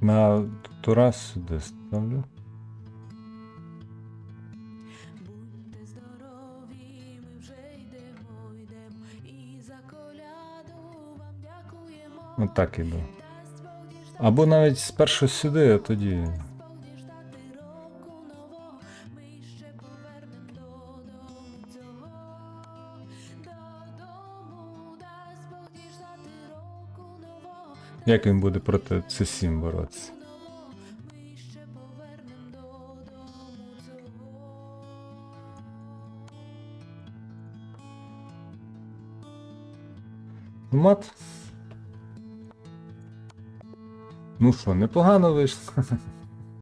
На тура сюди ставлю. Отак іду. Або навіть спершу сюди, а тоді. Як він буде проти C7 боротися? цього. Мат. Ну що, непогано вийшло.